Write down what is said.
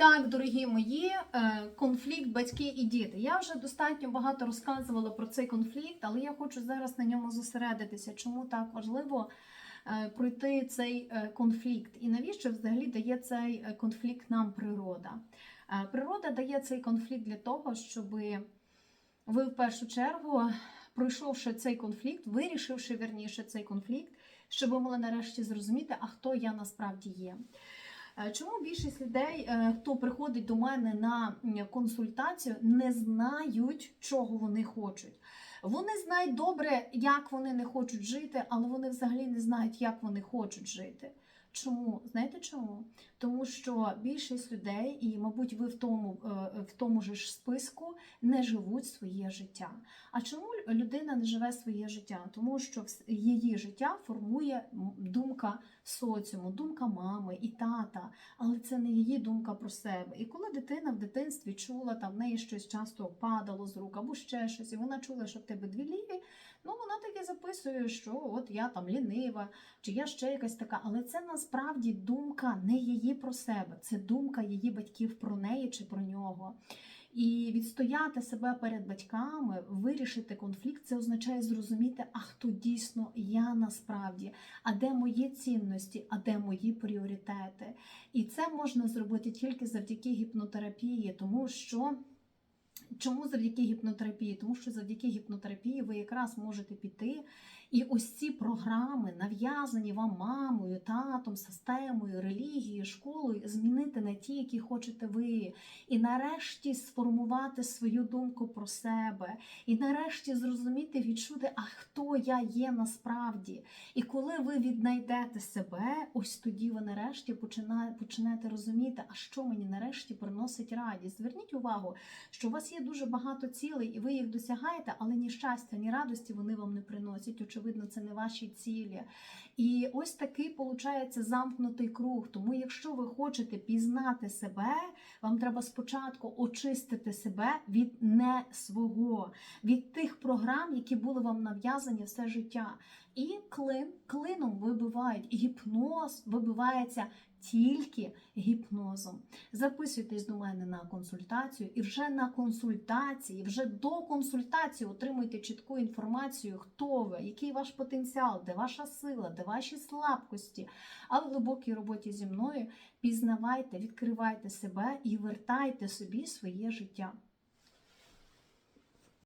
Так, дорогі мої, е, конфлікт батьки і діти. Я вже достатньо багато розказувала про цей конфлікт, але я хочу зараз на ньому зосередитися. Чому так важливо е, пройти цей е, конфлікт? І навіщо взагалі дає цей конфлікт нам природа? Природа дає цей конфлікт для того, щоб ви в першу чергу, пройшовши цей конфлікт, вирішивши вірніше цей конфлікт, щоб ви могли нарешті зрозуміти, а хто я насправді є. Е, Чому більшість людей, е, хто приходить до мене на консультацію, не знають, чого вони хочуть? Вони знають добре, як вони не хочуть жити, але вони взагалі не знають, як вони хочуть жити. Чому? Знаєте чому? Тому що більшість людей, і, мабуть, ви в тому, е, в тому ж списку не живуть своє життя. А чому людина не живе своє життя? Тому що її життя формує думка соціуму, думка мами і тата, але це не її думка про себе. І коли дитина в дитинстві чула, там в неї щось часто падало з рук або ще щось, і вона чула, що в тебе дві ліві, ну вона таки записує, що от я там лінива, чи я ще якась така. Але це насправді думка не її про себе, це думка її батьків про неї чи про нього. І відстояти себе перед батьками, вирішити конфлікт, це означає зрозуміти, а хто дійсно я насправді, а де мої цінності, а де мої пріоритети. І це можна зробити тільки завдяки гіпнотерапії, тому що. Чому завдяки гіпнотерапії? Тому що завдяки гіпнотерапії ви якраз можете піти і ось ці програми, нав'язані вам мамою, татом, системою, релігією, школою, змінити на ті, які хочете ви. І нарешті сформувати свою думку про себе. І нарешті зрозуміти, відчути, а хто я є насправді. І коли ви віднайдете себе, ось тоді ви нарешті почина- почнете розуміти, а що мені нарешті приносить радість. Зверніть увагу, що у вас є дуже багато цілей, і ви їх досягаєте, але ні щастя, ні радості вони вам не приносять. Очевидно, це не ваші цілі. І ось такий виходить замкнутий круг. Тому, якщо ви хочете пізнати себе, вам треба спочатку очистити себе від не свого, від тих програм, які були вам нав'язані все життя. І клин клином вибивають. Гіпноз вибивається тільки гіпнозом. Записуйтесь до мене на консультацію, і вже на консультації, вже до консультації отримуйте чітку інформацію, хто ви, який ваш потенціал, де ваша сила, де ваші слабкості. А в глибокій роботі зі мною пізнавайте, відкривайте себе і вертайте собі своє життя.